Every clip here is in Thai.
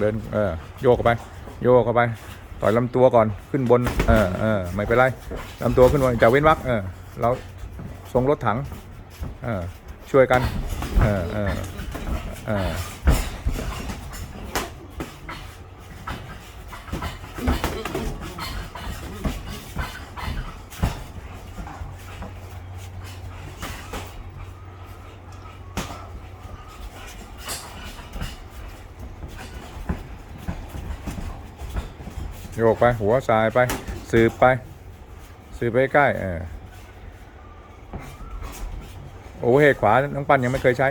เดินเออโยกเข้าไป โยกเข้าไป ต่อยลำตัวก่อนขึ้นบน เออเออไม่เป็นไรลำตัวขึ้นบนจะเว้นวักเออเราทรงรถถัง เออช่วยกัน เออเออเออ โยกไป หัวสายไป สืบไป สืบไปใกล้เออโอเวอร์เฮดขวา น้องปั้นยังไม่เคยใช้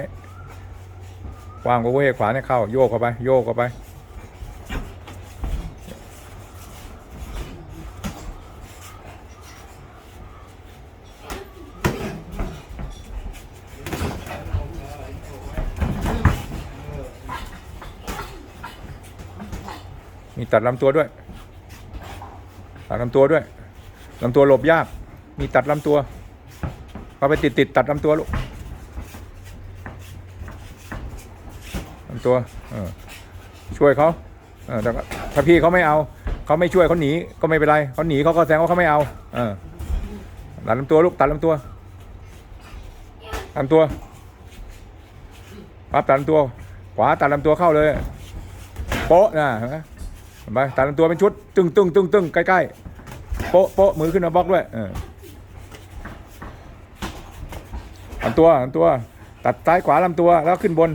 วางโอเวอร์เฮดขวาเนี่ยเข้า โยกเข้าไป โยกเข้าไป มีตัดลำตัวด้วย ตัดลำตัวด้วยลำตัวหลบยาก มีตัดลำตัวเอาไปติดติดตัดลำตัวลูกลำตัวเออช่วยเขาเออแต่ถ้าพี่เขาไม่เอาเขาไม่ช่วยเขาหนีก็ไม่เป็นไรเขาหนีเขาก็แสดงว่าเขาไม่เอาเออตัดลำตัวลูกตัดลำตัวลำตัวปั๊บตัดลำตัว ขวาตัดลำตัวเข้าเลยโป๊ะนะ ห็นไหมตัดลำตัวเป็นชุด ตึงตึงตึงตึงใกล้ๆโป๊ะโป๊ะมือขึ้นมาบล็อกด้วยออลำตัวลำตัว ตัดซ้ายขวาลำตัวแล้วขึ้นบน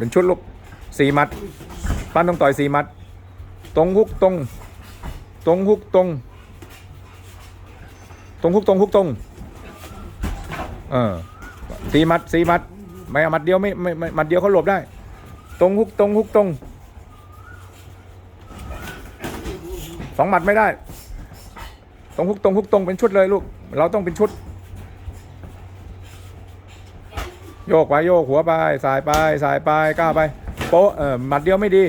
เป็นชุดลูกสี่มัด ปั้นต้องต่อยสี่มัด ตรงฮุกตรง ตรงฮุกตรง ตรงฮุกตรงฮุกตรง เออสี่มัดสี่มัด ไม่เอามัดเดียวไม่ไม่ไม่มัดเดียวเขาหลบได้ ตรงฮุกตรงฮุกตรง สองหมัดไม่ได้ ตรงฮุกตรงฮุกตรงเป็นชุดเลยลูก เราต้องเป็นชุด โยกไปโยกหัวไปสายไปสายไปก้าวไปโป๊ะเออหมัดเดียวไม่ดี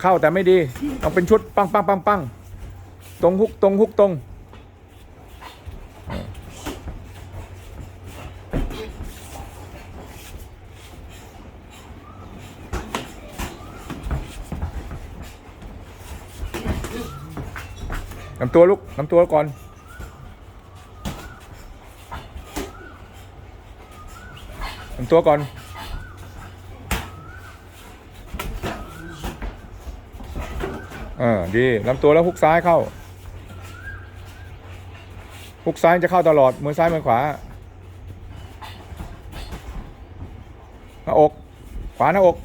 เข้าแต่ไม่ดีต้องเป็นชุดปังปังปังปังตรงฮุกตรงฮุกตรงลำตัวลุกลำตัวก่อน ลำ ตัวก่อน เออดีลำตัวแล้วฮุกซ้ายเข้าฮุกซ้ายจะเข้าตลอด มือซ้ายมือขวาหน้าอก ขวาหน้าอก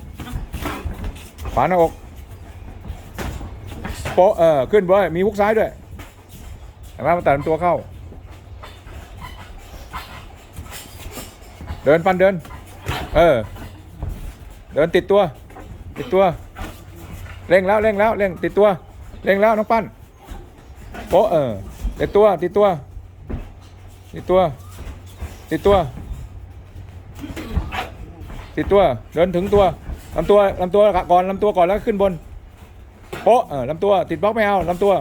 ขวาหน้าอกโปเออขึ้นเว้ยมีฮุกซ้ายด้วยเห็นไหมมันตัดลำตัวเข้า เดินปันเดิน เออ เดินติดตัว ติดตัว เร่งแล้วเร่งแล้วเร่งติดตัว เร่งแล้วน้องปั้นโป๊ะเออติดตัว ติดตัว ติดตัว ติดตัว ติดตัว เดินถึงตัวลำตัวลำตัวก่อนลำตัวก่อนแล้วขึ้นบนโป๊ะเออลำตัว ติดบล็อกไม่เอาลำตัว